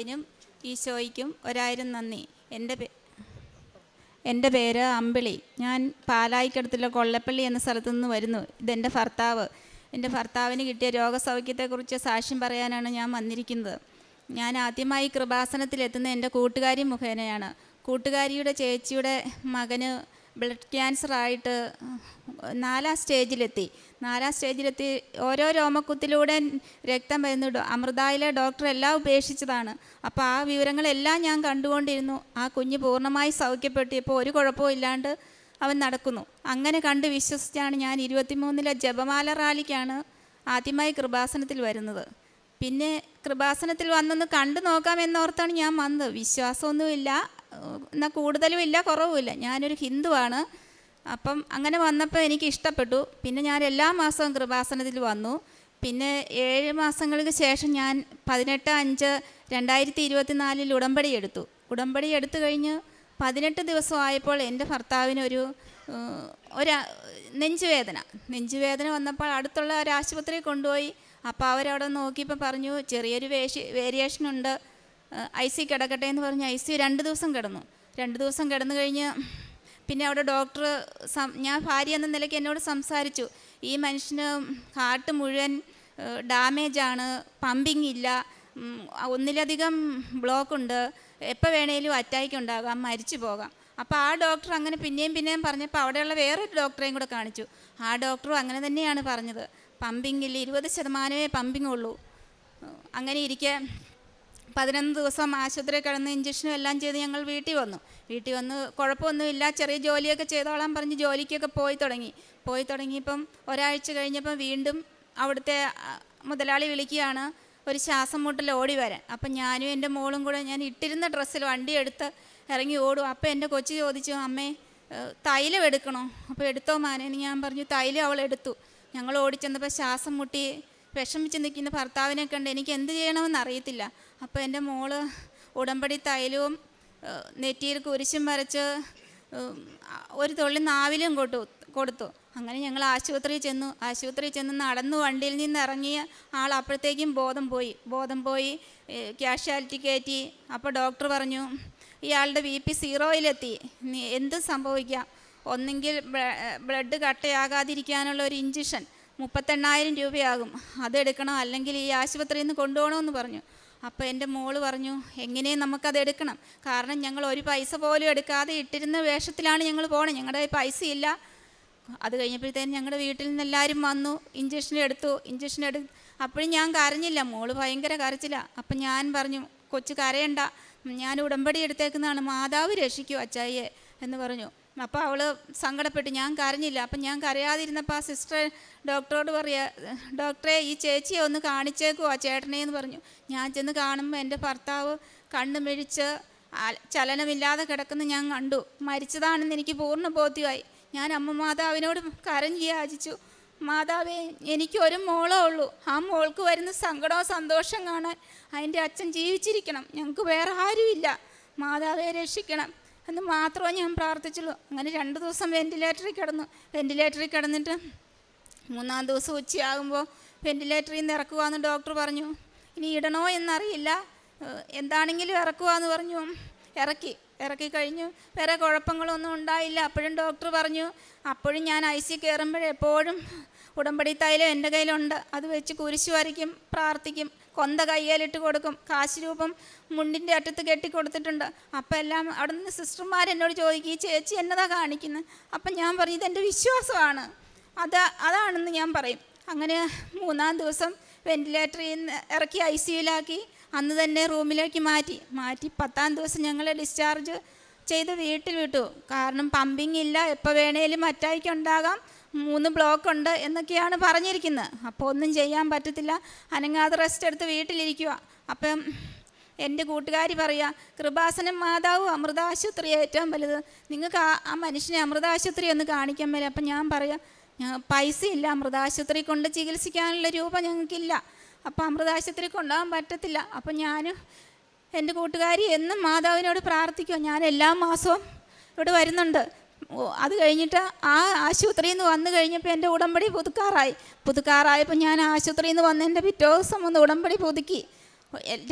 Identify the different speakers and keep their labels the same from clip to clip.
Speaker 1: കർത്താവിനും ഈശോയ്ക്കും ഒരായിരം നന്ദി. എന്റെ എന്റെ പേര് അമ്പിളി. ഞാൻ പാലായിക്കടുത്തുള്ള കൊള്ളപ്പള്ളി എന്ന സ്ഥലത്തു നിന്ന് വരുന്നു. ഇതെന്റെ ഭർത്താവ്. എന്റെ ഭർത്താവിന് കിട്ടിയ രോഗസൗഖ്യത്തെക്കുറിച്ച് സാക്ഷ്യം പറയാനാണ് ഞാൻ വന്നിരിക്കുന്നത്. ഞാൻ ആദ്യമായി കൃപാസനത്തിലെത്തുന്ന എന്റെ കൂട്ടുകാരി മുഖേനയാണ്. കൂട്ടുകാരിയുടെ ചേച്ചിയുടെ മകന് ബ്ലഡ് ക്യാൻസർ ആയിട്ട് നാലാം സ്റ്റേജിലെത്തി. നാലാം സ്റ്റേജിലെത്തി ഓരോ രോമക്കുത്തിലൂടെ രക്തം വരുന്നു. അമൃതായിലെ ഡോക്ടർ എല്ലാം ഉപേക്ഷിച്ചതാണ്. അപ്പോൾ ആ വിവരങ്ങളെല്ലാം ഞാൻ കണ്ടുകൊണ്ടിരുന്നു. ആ കുഞ്ഞ് പൂർണമായി സൗഖ്യപ്പെട്ടു. ഇപ്പോൾ ഒരു കുഴപ്പവും ഇല്ലാണ്ട് അവൻ നടക്കുന്നു. അങ്ങനെ കണ്ട് വിശ്വസിച്ചാണ് ഞാൻ ഇരുപത്തിമൂന്നിലെ ജപമാല റാലിക്കാണ് ആദ്യമായി കൃപാസനത്തിൽ വരുന്നത്. പിന്നെ കൃപാസനത്തിൽ വന്നൊന്ന് കണ്ടു നോക്കാമെന്നോർത്താണ് ഞാൻ വന്നത്. വിശ്വാസമൊന്നുമില്ല. എന്നാൽ കൂടുതലും ഇല്ല കുറവുമില്ല. ഞാനൊരു ഹിന്ദുവാണ്. അപ്പം അങ്ങനെ വന്നപ്പോൾ എനിക്ക് ഇഷ്ടപ്പെട്ടു. പിന്നെ ഞാൻ എല്ലാ മാസവും കൃപാസനത്തിൽ വന്നു. പിന്നെ ഏഴ് മാസങ്ങൾക്ക് ശേഷം ഞാൻ പതിനെട്ട് അഞ്ച് രണ്ടായിരത്തി ഇരുപത്തി നാലിൽ ഉടമ്പടി എടുത്തു. ഉടമ്പടി എടുത്തു കഴിഞ്ഞ് പതിനെട്ട് ദിവസമായപ്പോൾ എന്റെ ഭർത്താവിനൊരു ഒരു നെഞ്ചുവേദന. നെഞ്ചുവേദന വന്നപ്പോൾ അടുത്തുള്ള ഒരു ആശുപത്രിയിൽ കൊണ്ടുപോയി. അപ്പോൾ അവരവിടെ നോക്കിയപ്പോൾ പറഞ്ഞു ചെറിയൊരു വേഷി വേരിയേഷൻ ഉണ്ട് ഐ സി കിടക്കട്ടെ എന്ന് പറഞ്ഞ് ഐ സി രണ്ട് ദിവസം കിടന്നു. രണ്ട് ദിവസം കിടന്നു കഴിഞ്ഞ് പിന്നെ അവിടെ ഡോക്ടർ ഞാൻ ഭാര്യ എന്ന നിലയ്ക്ക് എന്നോട് സംസാരിച്ചു. ഈ മനുഷ്യന് ഹാർട്ട് മുഴുവൻ ഡാമേജാണ് പമ്പിങ് ഇല്ല ഒന്നിലധികം ബ്ലോക്ക് ഉണ്ട് എപ്പോൾ വേണേലും അറ്റാക്ക് ഉണ്ടാകാം മരിച്ചു പോകാം. അപ്പോൾ ആ ഡോക്ടർ അങ്ങനെ പിന്നെയും പിന്നെയും പറഞ്ഞപ്പോൾ അവിടെയുള്ള വേറൊരു ഡോക്ടറെയും കൂടെ കാണിച്ചു. ആ ഡോക്ടറും അങ്ങനെ തന്നെയാണ് പറഞ്ഞത്. പമ്പിങ്ങിൽ ഇരുപത് ശതമാനമേ പമ്പിങ് ഉള്ളൂ അങ്ങനെ ഇരിക്കെ പതിനൊന്ന് ദിവസം ആശുപത്രി കിടന്ന് ഇഞ്ചക്ഷനും എല്ലാം ചെയ്ത് ഞങ്ങൾ വീട്ടിൽ വന്നു. വീട്ടിൽ വന്ന് കുഴപ്പമൊന്നുമില്ല. ചെറിയ ജോലിയൊക്കെ ചെയ്തോളാൻ പറഞ്ഞ് ജോലിക്കൊക്കെ പോയി തുടങ്ങി. പോയി തുടങ്ങിയപ്പം ഒരാഴ്ച കഴിഞ്ഞപ്പം വീണ്ടും അവിടുത്തെ മുതലാളി വിളിക്കുകയാണ് ഒരു ശ്വാസം മുട്ടൽ ഓടി വരാൻ. അപ്പം ഞാനും എന്റെ മോളും കൂടെ ഞാൻ ഇട്ടിരുന്ന ഡ്രസ്സിൽ വണ്ടി എടുത്ത് ഇറങ്ങി ഓടും. അപ്പം എന്റെ കൊച്ചു ചോദിച്ചു അമ്മേ തൈലം എടുക്കണോ? അപ്പോൾ എടുത്തോ മാനേന്ന് ഞാൻ പറഞ്ഞു തൈലം അവൾ എടുത്തു. ഞങ്ങൾ ഓടിച്ചെന്നപ്പോൾ ശ്വാസം മുട്ടി വിഷമിച്ച് നിൽക്കുന്ന ഭർത്താവിനെ കണ്ട് എനിക്ക് എന്ത് ചെയ്യണമെന്ന് അറിയത്തില്ല. അപ്പോൾ എന്റെ മോൾ ഉടമ്പടി തൈലവും നെറ്റിയിൽ കുരിശും വരച്ച് ഒരു തുള്ളി നാവിലും കൊട്ടു കൊടുത്തു. അങ്ങനെ ഞങ്ങൾ ആശുപത്രിയിൽ ചെന്നു. ആശുപത്രിയിൽ ചെന്ന് നടന്നു. വണ്ടിയിൽ നിന്ന് ഇറങ്ങിയ ആൾ അപ്പോഴത്തേക്കും ബോധം പോയി. ബോധം പോയി ക്യാഷ്വാലിറ്റി കയറ്റി. അപ്പോൾ ഡോക്ടർ പറഞ്ഞു ഇയാളുടെ ബി പി സീറോയിലെത്തി. എന്ത് സംഭവിക്കാം? ഒന്നെങ്കിൽ ബ്ലഡ് കട്ടയാകാതിരിക്കാനുള്ള ഒരു ഇഞ്ചക്ഷൻ മുപ്പത്തെണ്ണായിരം രൂപയാകും. അതെടുക്കണം അല്ലെങ്കിൽ ഈ ആശുപത്രിയിൽ നിന്ന് കൊണ്ടുപോകണമെന്ന് പറഞ്ഞു. അപ്പോൾ എന്റെ മോൾ പറഞ്ഞു എങ്ങനെയും നമുക്കത് എടുക്കണം? കാരണം ഞങ്ങൾ ഒരു പൈസ പോലും എടുക്കാതെ ഇട്ടിരുന്ന വേഷത്തിലാണ് ഞങ്ങൾ പോകണത് ഞങ്ങളുടെ പൈസയില്ല അത് കഴിഞ്ഞപ്പോഴത്തേനും ഞങ്ങളുടെ വീട്ടിൽ നിന്ന് എല്ലാവരും വന്നു ഇഞ്ചക്ഷൻ എടുത്തു ഇഞ്ചക്ഷൻ എടു അപ്പോഴും ഞാൻ കരഞ്ഞില്ല. മോൾ ഭയങ്കര കരച്ചില്ല അപ്പം ഞാൻ പറഞ്ഞു കൊച്ചു കരയണ്ട. ഞാൻ ഉടമ്പടി എടുത്തേക്കുന്നതാണ്. മാതാവ് രക്ഷിക്കൂ അച്ചായിയെ എന്ന് പറഞ്ഞു. അപ്പോൾ അവൾ സങ്കടപ്പെട്ടു ഞാൻ കരഞ്ഞില്ല. അപ്പം ഞാൻ കരയാതിരുന്നപ്പോൾ ആ സിസ്റ്റർ ഡോക്ടറോട് പറയുക ഡോക്ടറെ ഈ ചേച്ചിയെ ഒന്ന് കാണിച്ചേക്കുവാ ചേട്ടനെ എന്ന് പറഞ്ഞു. ഞാൻ ചെന്ന് കാണുമ്പോൾ എന്റെ ഭർത്താവ് കണ്ണ് മിഴിച്ച് ചലനമില്ലാതെ കിടക്കുന്ന ഞാൻ കണ്ടു. മരിച്ചതാണെന്ന് എനിക്ക് പൂർണ ബോധ്യമായി. ഞാൻ അമ്മ മാതാവിനോട് കരഞ്ഞ് യാചിച്ചു. മാതാവേ എനിക്ക് ഒരു മോളേ ഉള്ളൂ. ആ മോൾക്ക് വരുന്ന സങ്കടവും സന്തോഷം കാണാൻ അതിന്റെ അച്ഛൻ ജീവിച്ചിരിക്കണം. ഞങ്ങൾക്ക് വേറെ ആരുമില്ല. മാതാവെ രക്ഷിക്കണം. എന്ന് മാത്രമേ ഞാൻ പ്രാർത്ഥിച്ചുള്ളൂ. അങ്ങനെ രണ്ട് ദിവസം വെന്റിലേറ്ററിൽ കിടന്നു. വെന്റിലേറ്ററിൽ കിടന്നിട്ട് മൂന്നാം ദിവസം ഉച്ചയാകുമ്പോൾ വെന്റിലേറ്ററിൽ നിന്ന് ഇറക്കുവാന്ന് ഡോക്ടർ പറഞ്ഞു. ഇനി ഇടണോ എന്നറിയില്ല. എന്താണെങ്കിലും ഇറക്കുവാന്ന് പറഞ്ഞു. ഇറക്കി. ഇറക്കി കഴിഞ്ഞു. വേറെ കുഴപ്പങ്ങളൊന്നും ഉണ്ടായില്ല. അപ്പോഴും ഡോക്ടർ പറഞ്ഞു. അപ്പോഴും ഞാൻ ഐ സി കയറുമ്പോഴെപ്പോഴും ഉടമ്പടി തൈലം എന്റെ കയ്യിലുണ്ട്. അത് വെച്ച് കുരിശു വരയ്ക്കും പ്രാർത്ഥിക്കും കൊന്ത കയ്യേലിട്ട് കൊടുക്കും കാശ് രൂപം മുണ്ടിന്റെ അറ്റത്ത് കെട്ടി കൊടുത്തിട്ടുണ്ട്. അപ്പം എല്ലാം അവിടെ നിന്ന് സിസ്റ്റർമാർ എന്നോട് ചോദിക്കും ഈ ചേച്ചി എന്നതാ കാണിക്കുന്നത് അപ്പം ഞാൻ പറയും ഇതെന്റെ വിശ്വാസമാണ്. അത് അതാണെന്ന് ഞാൻ പറയും. അങ്ങനെ മൂന്നാം ദിവസം വെന്റിലേറ്ററിൽ നിന്ന് ഇറക്കി ഐ സിയുലാക്കി അന്ന് തന്നെ റൂമിലേക്ക് മാറ്റി. മാറ്റി പത്താം ദിവസം ഞങ്ങളെ ഡിസ്ചാർജ് ചെയ്ത് വീട്ടിൽ വിട്ടു. കാരണം പമ്പിങ് ഇല്ല. എപ്പോൾ വേണേലും അറ്റാക്ക് ഉണ്ടാകാം. മൂന്ന് ബ്ലോക്ക് ഉണ്ട് എന്നൊക്കെയാണ് പറഞ്ഞിരിക്കുന്നത്. അപ്പോൾ ഒന്നും ചെയ്യാൻ പറ്റത്തില്ല. അനങ്ങാതെ റെസ്റ്റ് എടുത്ത് വീട്ടിലിരിക്കുക അപ്പം എന്റെ കൂട്ടുകാരി പറയുക കൃപാസനം മാതാവ് അമൃതാശുപത്രി ഏറ്റവും വലുത്. നിങ്ങൾക്ക് ആ ആ മനുഷ്യനെ അമൃതാശുപത്രി ഒന്ന് കാണിക്കാൻ മേലെ. അപ്പം ഞാൻ പറയാം പൈസ ഇല്ല അമൃതാശുപത്രി കൊണ്ട് ചികിത്സിക്കാനുള്ള രൂപ ഞങ്ങൾക്കില്ല. അപ്പോൾ അമൃതാശുപത്രി കൊണ്ടുപോകാൻ പറ്റത്തില്ല. അപ്പം ഞാൻ എന്റെ കൂട്ടുകാരി എന്നും മാതാവിനോട് പ്രാർത്ഥിക്കുക ഞാൻ എല്ലാ മാസവും ഇവിടെ വരുന്നുണ്ട്. അത് കഴിഞ്ഞിട്ട് ആ ആശുപത്രിയിൽ നിന്ന് വന്നു കഴിഞ്ഞപ്പോൾ എന്റെ ഉടമ്പടി പുതുക്കാറായി. പുതുക്കാറായപ്പോൾ ഞാൻ ആശുപത്രിയിൽ നിന്ന് വന്ന് എന്റെ പിറ്റേ ദിവസം ഒന്ന് ഉടമ്പടി പുതുക്കി.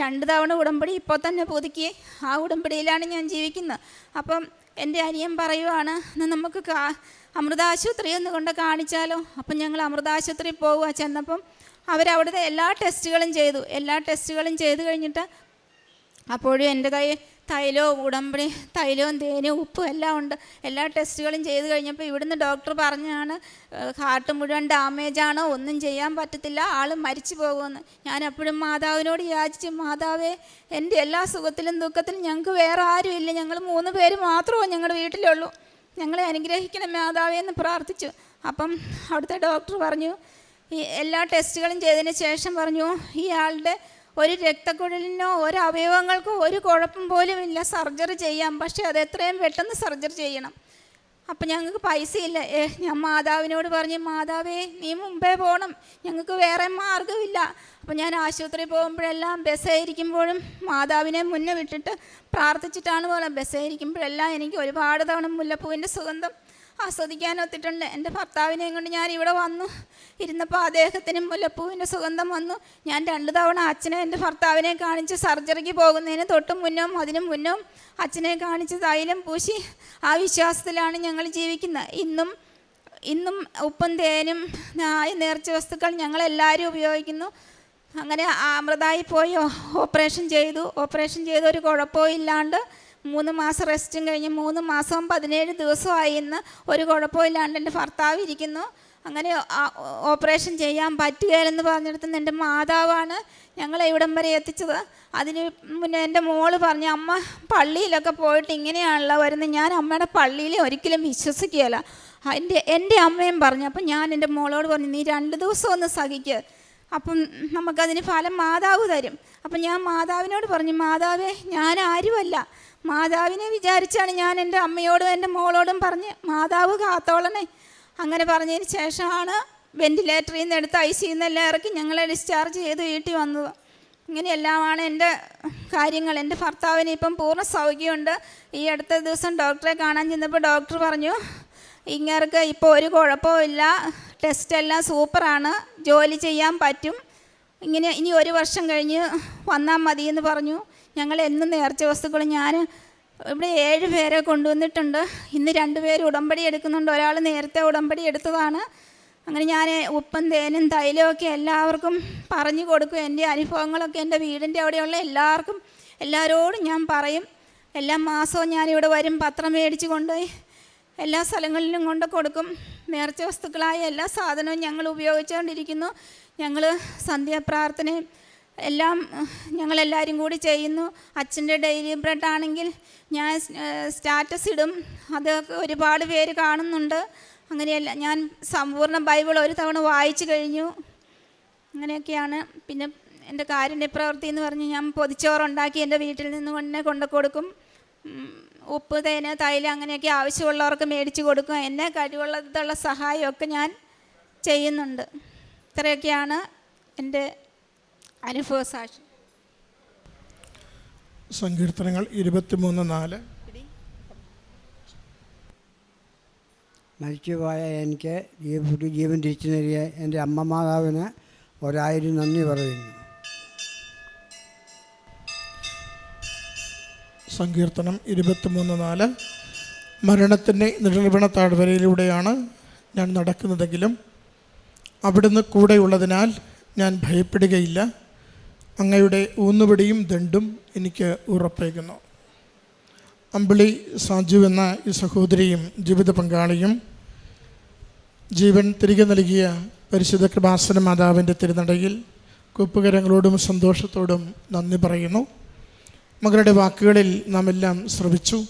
Speaker 1: രണ്ട് തവണ ഉടമ്പടി ഇപ്പോൾ തന്നെ പുതുക്കി. ആ ഉടമ്പടിയിലാണ് ഞാൻ ജീവിക്കുന്നത്. അപ്പം എന്റെ അനിയൻ പറയുവാണ് എന്നാൽ നമുക്ക് കാ അമൃതാശുപത്രി ഒന്ന് കൊണ്ട് കാണിച്ചാലോ? അപ്പം ഞങ്ങൾ അമൃതാശുപത്രി പോവുക ചെന്നപ്പം അവരവിടുത്തെ എല്ലാ ടെസ്റ്റുകളും ചെയ്തു. എല്ലാ ടെസ്റ്റുകളും ചെയ്ത് കഴിഞ്ഞിട്ട് അപ്പോഴും എന്റെ കൈ തൈലവും ഉടമ്പടി തൈലവും തേനും ഉപ്പും എല്ലാം ഉണ്ട്. എല്ലാ ടെസ്റ്റുകളും ചെയ്ത് കഴിഞ്ഞപ്പോൾ ഇവിടുന്ന് ഡോക്ടർ പറഞ്ഞാണ് ഹാർട്ട് മുഴുവൻ ഡാമേജ് ആണോ? ഒന്നും ചെയ്യാൻ പറ്റത്തില്ല. ആൾ മരിച്ചു പോകുമെന്ന്. ഞാൻ അപ്പോഴും മാതാവിനോട് യാചിച്ചു മാതാവേ എന്റെ എല്ലാ സുഖത്തിലും ദുഃഖത്തിലും ഞങ്ങൾക്ക് വേറെ ആരുമില്ല ഞങ്ങൾ മൂന്ന് പേര് മാത്രമേ ഞങ്ങളുടെ വീട്ടിലുള്ളൂ. ഞങ്ങളെ അനുഗ്രഹിക്കണം മാതാവേ എന്ന് പ്രാർത്ഥിച്ചു. അപ്പം അവിടുത്തെ ഡോക്ടർ പറഞ്ഞു ഈ എല്ലാ ടെസ്റ്റുകളും ചെയ്തതിന് ശേഷം പറഞ്ഞു ഈ ആളുടെ ഒരു രക്തക്കുഴലിനോ ഒരു അവയവങ്ങൾക്കോ ഒരു കുഴപ്പം പോലും ഇല്ല സർജറി ചെയ്യാം പക്ഷേ അത് എത്രയും പെട്ടെന്ന് സർജറി ചെയ്യണം. അപ്പം ഞങ്ങൾക്ക് പൈസയില്ല ഏ ഞാൻ മാതാവിനോട് പറഞ്ഞു മാതാവേ നീ മുമ്പേ പോകണം ഞങ്ങൾക്ക് വേറെ മാർഗമില്ല. അപ്പം ഞാൻ ആശുപത്രി പോകുമ്പോഴെല്ലാം ബസ്സായിരിക്കുമ്പോഴും മാതാവിനെ മുന്നേ വിട്ടിട്ട് പ്രാർത്ഥിച്ചിട്ടാണ് പോകുന്നത് ബസ്സായിരിക്കുമ്പോഴെല്ലാം എനിക്ക് ഒരുപാട് തവണ മുല്ലപ്പൂവിന്റെ സുഗന്ധം ആസ്വദിക്കാൻ ഒത്തിട്ടുണ്ട് എന്റെ ഭർത്താവിനെയും കൊണ്ട് ഞാൻ ഇവിടെ വന്നു. ഇരുന്നപ്പോൾ അദ്ദേഹത്തിനും മുല്ലപ്പൂവിന്റെ സുഗന്ധം വന്നു. ഞാൻ രണ്ട് തവണ അച്ഛനെ എന്റെ ഭർത്താവിനെ കാണിച്ച് സർജറിക്ക് പോകുന്നതിന് തൊട്ട് മുന്നും അതിനു മുന്നും അച്ഛനെ കാണിച്ച് തൈലം പൂശി ആ വിശ്വാസത്തിലാണ് ഞങ്ങൾ ജീവിക്കുന്നത്. ഇന്നും ഇന്നും ഉപ്പും തേനും നേർച്ച വസ്തുക്കൾ ഞങ്ങളെല്ലാവരും ഉപയോഗിക്കുന്നു. അങ്ങനെ അമൃതായി പോയി ഓപ്പറേഷൻ ചെയ്തു. ഓപ്പറേഷൻ ചെയ്തൊരു ഒരു കുഴപ്പവും ഇല്ലാണ്ട് മൂന്ന് മാസം റെസ്റ്റും കഴിഞ്ഞ് മൂന്ന് മാസവും പതിനേഴ് ദിവസമായി ഇന്ന് ഒരു കുഴപ്പമില്ലാണ്ട് എന്റെ ഭർത്താവ് ഇരിക്കുന്നു. അങ്ങനെ ഓപ്പറേഷൻ ചെയ്യാൻ പറ്റുകയില്ലെന്ന് പറഞ്ഞെടുത്ത് എന്റെ മാതാവാണ് ഞങ്ങളെ ഇവിടം വരെ എത്തിച്ചത്. അതിന് മുന്നേ എന്റെ മോൾ പറഞ്ഞു അമ്മ പള്ളിയിലൊക്കെ പോയിട്ട് ഇങ്ങനെയാണല്ലോ വരുന്നത്. ഞാൻ അമ്മയുടെ പള്ളിയിൽ ഒരിക്കലും വിശ്വസിക്കുകയില്ല. എന്റെ എന്റെ അമ്മയും പറഞ്ഞു അപ്പം ഞാൻ എന്റെ മോളോട് പറഞ്ഞു നീ രണ്ട് ദിവസം ഒന്ന് സഹിക്കുക അപ്പം നമുക്കതിന് ഫലം മാതാവ് തരും. അപ്പം ഞാൻ മാതാവിനോട് പറഞ്ഞു മാതാവേ ഞാൻ ആരുമല്ല. മാതാവിനെ വിചാരിച്ചാണ് ഞാൻ എന്റെ അമ്മയോടും എന്റെ മോളോടും പറഞ്ഞ് മാതാവ് കാത്തോളണേ. അങ്ങനെ പറഞ്ഞതിന് ശേഷമാണ് വെന്റിലേറ്ററിൽ നിന്ന് എടുത്ത് ഐ സിയിൽ നിന്നെല്ലാം ഇറക്കി ഞങ്ങളെ ഡിസ്ചാർജ് ചെയ്ത് വീട്ടിൽ വന്നത്. ഇങ്ങനെയെല്ലാമാണ് എന്റെ കാര്യങ്ങൾ. എന്റെ ഭർത്താവിന് ഇപ്പം പൂർണ സൗഖ്യമുണ്ട്. ഈ അടുത്ത ദിവസം ഡോക്ടറെ കാണാൻ ചെന്നപ്പോൾ ഡോക്ടർ പറഞ്ഞു ഇങ്ങർക്ക് ഇപ്പോൾ ഒരു കുഴപ്പമില്ല ടെസ്റ്റ് എല്ലാം സൂപ്പറാണ്. ജോലി ചെയ്യാൻ പറ്റും. ഇങ്ങനെ ഇനി ഒരു വർഷം കഴിഞ്ഞ് വന്നാൽ മതി എന്ന് പറഞ്ഞു. ഞങ്ങൾ എന്നും നേർച്ച വസ്തുക്കൾ ഞാൻ ഇവിടെ ഏഴ് പേരെ കൊണ്ടുവന്നിട്ടുണ്ട്. ഇന്ന് രണ്ട് പേര് ഉടമ്പടി എടുക്കുന്നുണ്ട്. ഒരാൾ നേരത്തെ ഉടമ്പടി എടുത്തതാണ്. അങ്ങനെ ഞാൻ ഉപ്പും തേനും തൈലവും ഒക്കെ എല്ലാവർക്കും പറഞ്ഞു കൊടുക്കും. എന്റെ അനുഭവങ്ങളൊക്കെ എന്റെ വീടിന്റെ അവിടെയുള്ള എല്ലാവർക്കും എല്ലാവരോടും ഞാൻ പറയും. എല്ലാ മാസവും ഞാനിവിടെ വരും. പത്രം മേടിച്ച് കൊണ്ടുപോയി എല്ലാ സ്ഥലങ്ങളിലും കൊണ്ട് കൊടുക്കും. നേർച്ച വസ്തുക്കളായ എല്ലാ സാധനവും ഞങ്ങൾ ഉപയോഗിച്ചുകൊണ്ടിരിക്കുന്നു. ഞങ്ങൾ സന്ധ്യാപ്രാർത്ഥനയും എല്ലാം ഞങ്ങളെല്ലാവരും കൂടി ചെയ്യുന്നു. അച്ഛന്റെ ഡെയിലി ബ്രെഡ് ആണെങ്കിൽ ഞാൻ സ്റ്റാറ്റസ് ഇടും. അതൊക്കെ ഒരുപാട് പേര് കാണുന്നുണ്ട്. അങ്ങനെയല്ല ഞാൻ സമ്പൂർണ ബൈബിൾ ഒരു തവണ വായിച്ചു കഴിഞ്ഞു. അങ്ങനെയൊക്കെയാണ്. പിന്നെ എന്റെ കാരുണ്യ പ്രവൃത്തി എന്ന് പറഞ്ഞ് ഞാൻ പൊതിച്ചോറുണ്ടാക്കി എന്റെ വീട്ടിൽ നിന്ന് തന്നെ കൊണ്ട് കൊടുക്കും. ഉപ്പ് തേന് തൈലം അങ്ങനെയൊക്കെ ആവശ്യമുള്ളവർക്ക് മേടിച്ച് കൊടുക്കും. എന്നെ കഴിവുള്ളതുള്ള സഹായമൊക്കെ ഞാൻ ചെയ്യുന്നുണ്ട്. ഇത്രയൊക്കെയാണ് എന്റെ അനുഭവ സാക്ഷി
Speaker 2: സങ്കീർത്തനങ്ങൾ ഇരുപത്തിമൂന്ന് നാല്.
Speaker 3: മരിച്ചുപോയ എനിക്ക് ജീവ ജീവൻ തിരിച്ചു നൽകിയ എന്റെ അമ്മ മാതാവിന് ഒരായിരം നന്ദി പറയുന്നു.
Speaker 2: സങ്കീർത്തനം ഇരുപത്തിമൂന്ന് നാല്. മരണത്തിന്റെ നിഴൽവണ താഴ്വരയിലൂടെയാണ് ഞാൻ നടക്കുന്നതെങ്കിലും അവിടുന്ന് കൂടെയുള്ളതിനാൽ ഞാൻ ഭയപ്പെടുകയില്ല. അങ്ങയുടെ ഊന്നുപടിയും ദണ്ടും എനിക്ക് ഉറപ്പേക്കുന്നു അമ്പിളി സാജു എന്ന ഈ സഹോദരിയും ജീവിത പങ്കാളിയും ജീവൻ തിരികെ നൽകിയ പരിശുദ്ധ കൃപാസന മാതാവിന്റെ തിരുനടയിൽ കൂപ്പുകരങ്ങളോടും സന്തോഷത്തോടും നന്ദി പറയുന്നു. മകളുടെ വാക്കുകളിൽ നാം എല്ലാം ശ്രവിച്ചു.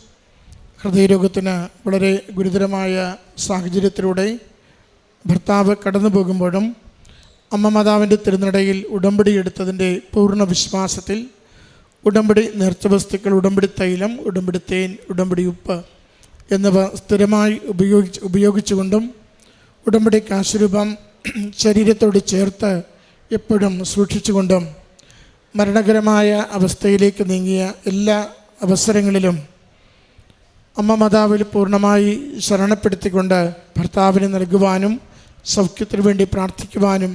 Speaker 2: ഹൃദയരോഗത്തിന് വളരെ ഗുരുതരമായ സാഹചര്യത്തിലൂടെ ഭർത്താവ് കടന്നു പോകുമ്പോഴും അമ്മ മാതാവിന്റെ തിരുനടയിൽ ഉടമ്പടി എടുത്തതിന്റെ പൂർണ വിശ്വാസത്തിൽ ഉടമ്പടി നേർച്ചവസ്തുക്കൾ ഉടമ്പടി തൈലം ഉടമ്പടി തേൻ ഉടമ്പടി ഉപ്പ് എന്നിവ സ്ഥിരമായി ഉപയോഗിച്ച് ഉപയോഗിച്ചുകൊണ്ടും ഉടമ്പടി കാശുരൂപം ശരീരത്തോട് ചേർത്ത് എപ്പോഴും സൂക്ഷിച്ചുകൊണ്ടും മരണകരമായ അവസ്ഥയിലേക്ക് നീങ്ങിയ എല്ലാ അവസരങ്ങളിലും അമ്മ മാതാവിൽ പൂർണമായി ശരണപ്പെടുത്തിക്കൊണ്ട് ഭർത്താവിന് നൽകുവാനും സൗഖ്യത്തിനു വേണ്ടി പ്രാർത്ഥിക്കുവാനും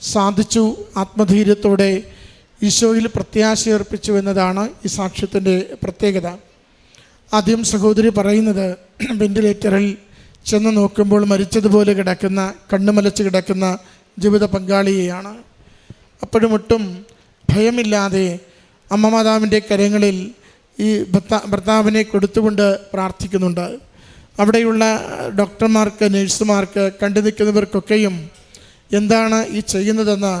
Speaker 2: സാധിച്ചു. ആത്മധൈര്യത്തോടെ ഈശോയിൽ പ്രത്യാശയർപ്പിച്ചു എന്നതാണ് ഈ സാക്ഷ്യത്തിന്റെ പ്രത്യേകത. ആദ്യം സഹോദരി പറയുന്നത് വെന്റിലേറ്ററിൽ ചെന്ന് നോക്കുമ്പോൾ മരിച്ചതുപോലെ കിടക്കുന്ന കണ്ണുമലച്ച് കിടക്കുന്ന ജീവിത പങ്കാളിയെയാണ്. അപ്പോഴും ഒട്ടും ഭയമില്ലാതെ അമ്മ മാതാവിന്റെ കരങ്ങളിൽ ഈ ഭർത്താ ഭർത്താവിനെ കൊടുത്തുകൊണ്ട് പ്രാർത്ഥിക്കുന്നുണ്ട്. അവിടെയുള്ള ഡോക്ടർമാർക്ക് നഴ്സുമാർക്ക് കണ്ടു നിൽക്കുന്നവർക്കൊക്കെയും എന്താണ് ഈ ചെയ്യുന്നതെന്ന്?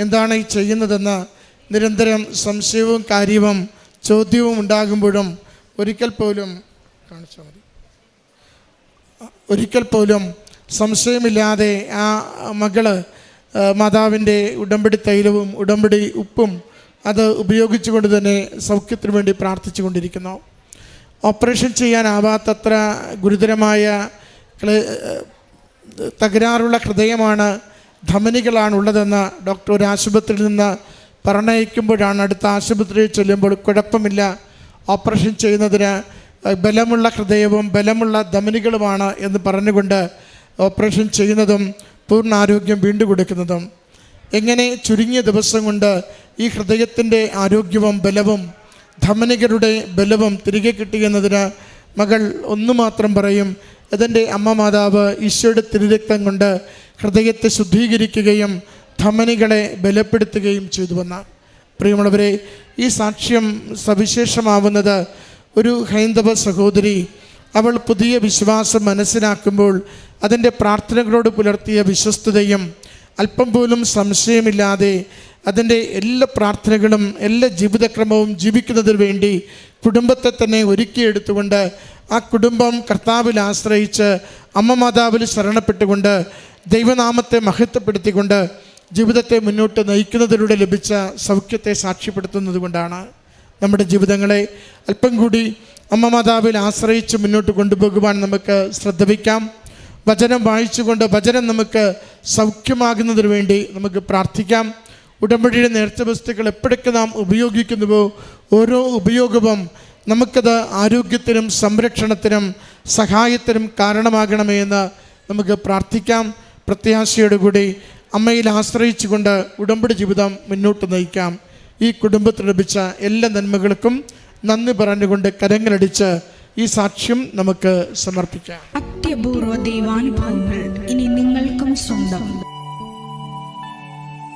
Speaker 2: എന്താണ് ഈ ചെയ്യുന്നതെന്ന്? നിരന്തരം സംശയവും കാര്യവും ചോദ്യവും ഉണ്ടാകുമ്പോഴും ഒരിക്കൽ പോലും കാണിച്ചാൽ മതി. ഒരിക്കൽ പോലും സംശയമില്ലാതെ ആ മകൾ മാതാവിന്റെ ഉടമ്പടി തൈലവും ഉടമ്പടി ഉപ്പും അത് ഉപയോഗിച്ചുകൊണ്ട് തന്നെ സൗഖ്യത്തിനു വേണ്ടി പ്രാർത്ഥിച്ചു കൊണ്ടിരിക്കുന്നു ഓപ്പറേഷൻ ചെയ്യാനാവാത്തത്ര ഗുരുതരമായ തകരാറുള്ള ഹൃദയമാണ് ധമനികളാണ് ഉള്ളതെന്ന് ഡോക്ടർ ഒരു ആശുപത്രിയിൽ നിന്ന് പറഞ്ഞയക്കുമ്പോഴാണ് അടുത്ത ആശുപത്രിയിൽ ചെല്ലുമ്പോൾ കുഴപ്പമില്ല. ഓപ്പറേഷൻ ചെയ്യുന്നതിന് ബലമുള്ള ഹൃദയവും ബലമുള്ള ധമനികളുമാണ് എന്ന് പറഞ്ഞുകൊണ്ട് ഓപ്പറേഷൻ ചെയ്യുന്നതും പൂർണ ആരോഗ്യം വീണ്ടും കൊടുക്കുന്നതും. എങ്ങനെ ചുരുങ്ങിയ ദിവസം കൊണ്ട് ഈ ഹൃദയത്തിന്റെ ആരോഗ്യവും ബലവും ധമനികളുടെ ബലവും തിരികെ കിട്ടിയെന്നതിന് മകൾ ഒന്നു മാത്രം പറയും അതെന്റെ അമ്മ മാതാവ് ഈശോയുടെ തിരുരക്തം കൊണ്ട് ഹൃദയത്തെ ശുദ്ധീകരിക്കുകയും ധമനികളെ ബലപ്പെടുത്തുകയും ചെയ്തു വന്ന. പ്രിയമുള്ളവരെ ഈ സാക്ഷ്യം സവിശേഷമാവുന്നത് ഒരു ഹൈന്ദവ സഹോദരി അവൾ പുതിയ വിശ്വാസം മനസ്സിലാക്കുമ്പോൾ അതിന്റെ പ്രാർത്ഥനകളോട് പുലർത്തിയ വിശ്വസ്തതയും അല്പം പോലും സംശയമില്ലാതെ അതിന്റെ എല്ലാ പ്രാർത്ഥനകളും എല്ലാ ജീവിതക്രമവും ജീവിക്കുന്നതിന് വേണ്ടി കുടുംബത്തെ തന്നെ ഒരുക്കിയെടുത്തുകൊണ്ട് ആ കുടുംബം കർത്താവിൽ ആശ്രയിച്ച് അമ്മ മാതാവിൽ ശരണപ്പെട്ടുകൊണ്ട് ദൈവനാമത്തെ മഹത്വപ്പെടുത്തിക്കൊണ്ട് ജീവിതത്തെ മുന്നോട്ട് നയിക്കുന്നതിലൂടെ ലഭിച്ച സൗഖ്യത്തെ സാക്ഷ്യപ്പെടുത്തുന്നത് കൊണ്ടാണ് നമ്മുടെ ജീവിതങ്ങളെ അല്പം കൂടി അമ്മ മാതാവിൽ ആശ്രയിച്ച് മുന്നോട്ട് കൊണ്ടുപോകുവാൻ നമുക്ക് ശ്രദ്ധ വയ്ക്കാം വചനം വായിച്ചുകൊണ്ട് വചനം നമുക്ക് സൗഖ്യമാകുന്നതിന് വേണ്ടി നമുക്ക് പ്രാർത്ഥിക്കാം. ഉടമ്പടിയുടെ നേർച്ച വസ്തുക്കൾ എപ്പോഴൊക്കെ നാം ഉപയോഗിക്കുന്നുവോ ഓരോ ഉപയോഗവും നമുക്കത് ആരോഗ്യത്തിനും സംരക്ഷണത്തിനും സഹായത്തിനും കാരണമാകണമേ എന്ന് നമുക്ക് പ്രാർത്ഥിക്കാം. പ്രത്യാശയോടുകൂടി അമ്മയിൽ ആശ്രയിച്ചുകൊണ്ട് ഉടമ്പടി ജീവിതം മുന്നോട്ട് നയിക്കാം. ഈ കുടുംബത്തിന് ലഭിച്ച എല്ലാ നന്മകൾക്കും നന്ദി പറഞ്ഞുകൊണ്ട് കരങ്ങളടിച്ച് ഈ സാക്ഷ്യം നമുക്ക് സമർപ്പിക്കാം.
Speaker 4: അത്യപൂർവ ദൈവാനുഭവങ്ങൾ ഇനി നിങ്ങൾക്കും സ്വന്തം.